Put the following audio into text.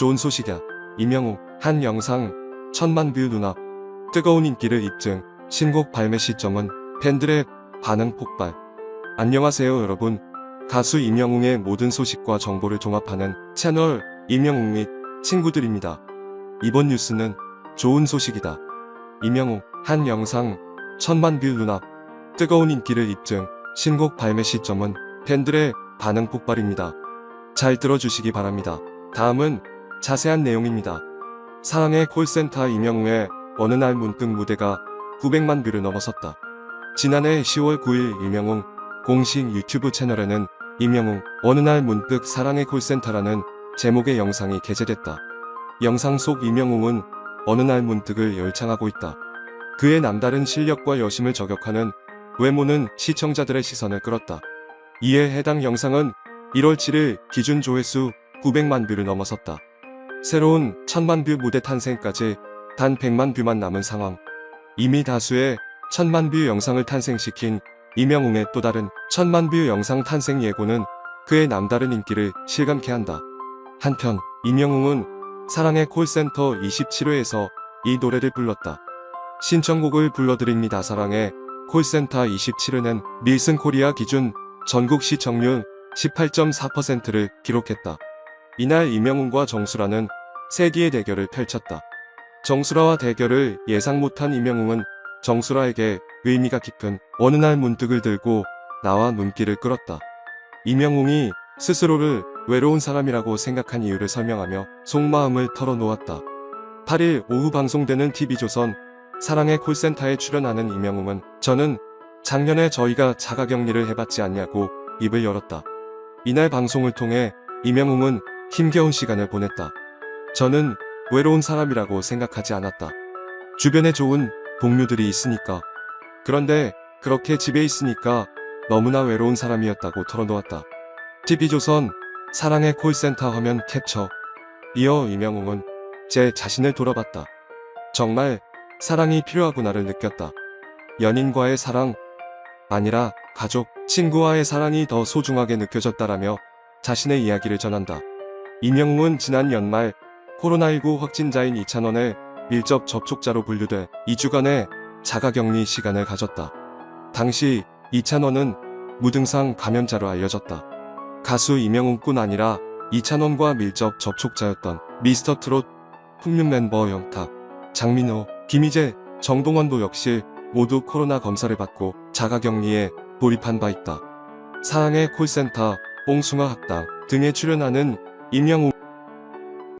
좋은 소식이야. 이명웅, 한 영상, 천만 뷰 눈앞. 뜨거운 인기를 입증, 신곡 발매 시점은 팬들의 반응 폭발. 안녕하세요 여러분. 가수 임영웅의 모든 소식과 정보를 종합하는 채널 임영웅 및 친구들입니다. 이번 뉴스는 좋은 소식이다. 임영웅, 한 영상, 천만 뷰 눈앞. 뜨거운 인기를 입증, 신곡 발매 시점은 팬들의 반응 폭발입니다. 잘 들어주시기 바랍니다. 다음은 자세한 내용입니다. 사랑의 콜센터 임영웅의 어느 날 문득 무대가 900만 뷰를 넘어섰다. 지난해 10월 9일 임영웅 공식 유튜브 채널에는 임영웅 어느 날 문득 사랑의 콜센터라는 제목의 영상이 게재됐다. 영상 속 임영웅은 어느 날 문득을 열창하고 있다. 그의 남다른 실력과 여심을 저격하는 외모는 시청자들의 시선을 끌었다. 이에 해당 영상은 1월 7일 기준 조회수 900만 뷰를 넘어섰다. 새로운 1000만 뷰 무대 탄생까지 단 100만 뷰만 남은 상황. 이미 다수의 1000만 뷰 영상을 탄생시킨 이명웅의 또 다른 1000만 뷰 영상 탄생 예고는 그의 남다른 인기를 실감케 한다. 한편 이명웅은 사랑의 콜센터 27회에서 이 노래를 불렀다. 신청곡을 불러드립니다. 사랑의 콜센터 27회는 밀슨 코리아 기준 전국 시청률 18.4%를 기록했다. 이날 이명웅과 정수라는 세기의 대결을 펼쳤다. 정수라와 대결을 예상 못한 이명웅은 정수라에게 의미가 깊은 어느 날 문득을 들고 나와 눈길을 끌었다. 이명웅이 스스로를 외로운 사람이라고 생각한 이유를 설명하며 속마음을 털어놓았다. 8일 오후 방송되는 TV조선 사랑의 콜센터에 출연하는 이명웅은 저는 작년에 저희가 자가격리를 해봤지 않냐고 입을 열었다. 이날 방송을 통해 이명웅은 힘겨운 시간을 보냈다. 저는 외로운 사람이라고 생각하지 않았다. 주변에 좋은 동료들이 있으니까. 그런데 그렇게 집에 있으니까 너무나 외로운 사람이었다고 털어놓았다. TV조선 사랑의 콜센터 화면 캡처. 이어 이명웅은 제 자신을 돌아봤다. 정말 사랑이 필요하구나를 느꼈다. 연인과의 사랑 아니라 가족, 친구와의 사랑이 더 소중하게 느껴졌다라며 자신의 이야기를 전한다. 이명웅은 지난 연말 코로나19 확진자인 이찬원의 밀접 접촉자로 분류돼 2주간의 자가격리 시간을 가졌다. 당시 이찬원은 무등상 감염자로 알려졌다. 가수 이명웅뿐 아니라 이찬원과 밀접 접촉자였던 미스터 트롯 풍륜 멤버 영탁, 장민호, 김희재, 정동원도 역시 모두 코로나 검사를 받고 자가격리에 돌입한 바 있다. 사랑의 콜센터, 뽕숭아 학당 등에 출연하는 임영웅